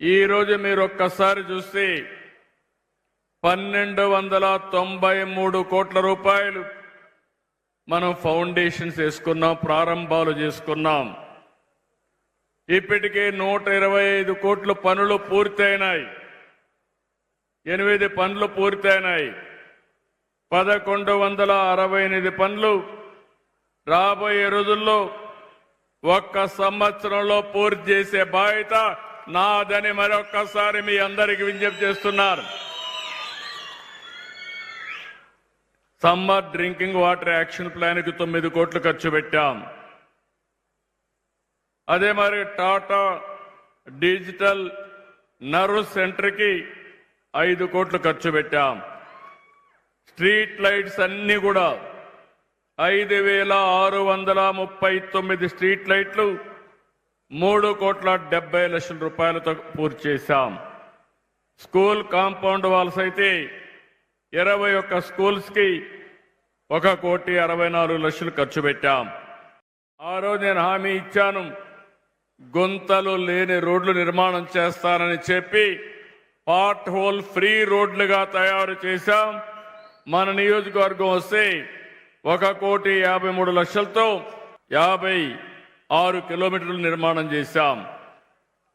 ఈరోజు మీరు ఒక్కసారి చూస్తే పన్నెండు వందల తొంభై మూడు కోట్ల రూపాయలు మనం ఫౌండేషన్స్ వేసుకున్నాం ప్రారంభాలు చేసుకున్నాం. ఇప్పటికే నూట ఇరవై ఐదు కోట్ల పనులు పూర్తయినాయి. ఎనిమిది పనులు పూర్తయినాయి. పదకొండు వందల అరవై ఎనిమిది పనులు రాబోయే రోజుల్లో ఒక్క సంవత్సరంలో పూర్తి చేసే బాధ్యత నాదని మరొక్కసారి మీ అందరికి విజ్ఞప్తి చేస్తున్నారు. సమ్మర్ డ్రింకింగ్ వాటర్ యాక్షన్ ప్లాన్కి తొమ్మిది కోట్లు ఖర్చు పెట్టాం. అదే మరి టాటా డిజిటల్ నర్వ్ సెంటర్కి ఐదు కోట్లు ఖర్చు పెట్టాం. స్ట్రీట్ లైట్స్ అన్ని కూడా ఐదు వేల ఆరు వందల ముప్పై తొమ్మిది స్ట్రీట్ లైట్లు మూడు కోట్ల డెబ్బై లక్షల రూపాయలతో పూర్తి చేశాం. స్కూల్ కాంపౌండ్ వాల్స్ అయితే ఇరవై ఒక్క స్కూల్స్కి ఒక కోటి అరవై నాలుగు లక్షలు ఖర్చు పెట్టాం. ఆ రోజు నేను హామీ ఇచ్చాను. గుంతలు లేని రోడ్లు నిర్మాణం చేస్తానని చెప్పి పార్ట్ హోల్ ఫ్రీ రోడ్లుగా తయారు చేశాం. మన నియోజకవర్గం వస్తే ఒక కోటి యాభై మూడు లక్షలతో యాభై ఆరు కిలోమీటర్లు నిర్మాణం చేశాం.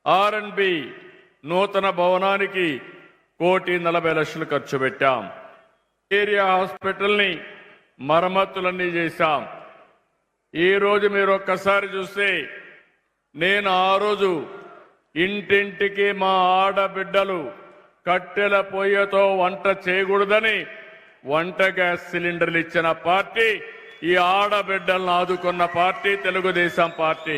ఆర్ అండ్ బి నూతన భవనానికి కోటి నలభై లక్షలు ఖర్చు పెట్టాం. ఏరియా హాస్పిటల్ని మరమ్మతులన్నీ చేశాం. ఈ రోజు మీరు ఒక్కసారి చూస్తే నేను ఆ రోజు ఇంటింటికి మా ఆడబిడ్డలు కట్టెల పొయ్యతో వంట చేయకూడదని వంట గ్యాస్ సిలిండర్లు ఇచ్చిన పార్టీ ఈ ఆడబిడ్డలను ఆదుకున్న పార్టీ తెలుగుదేశం పార్టీ.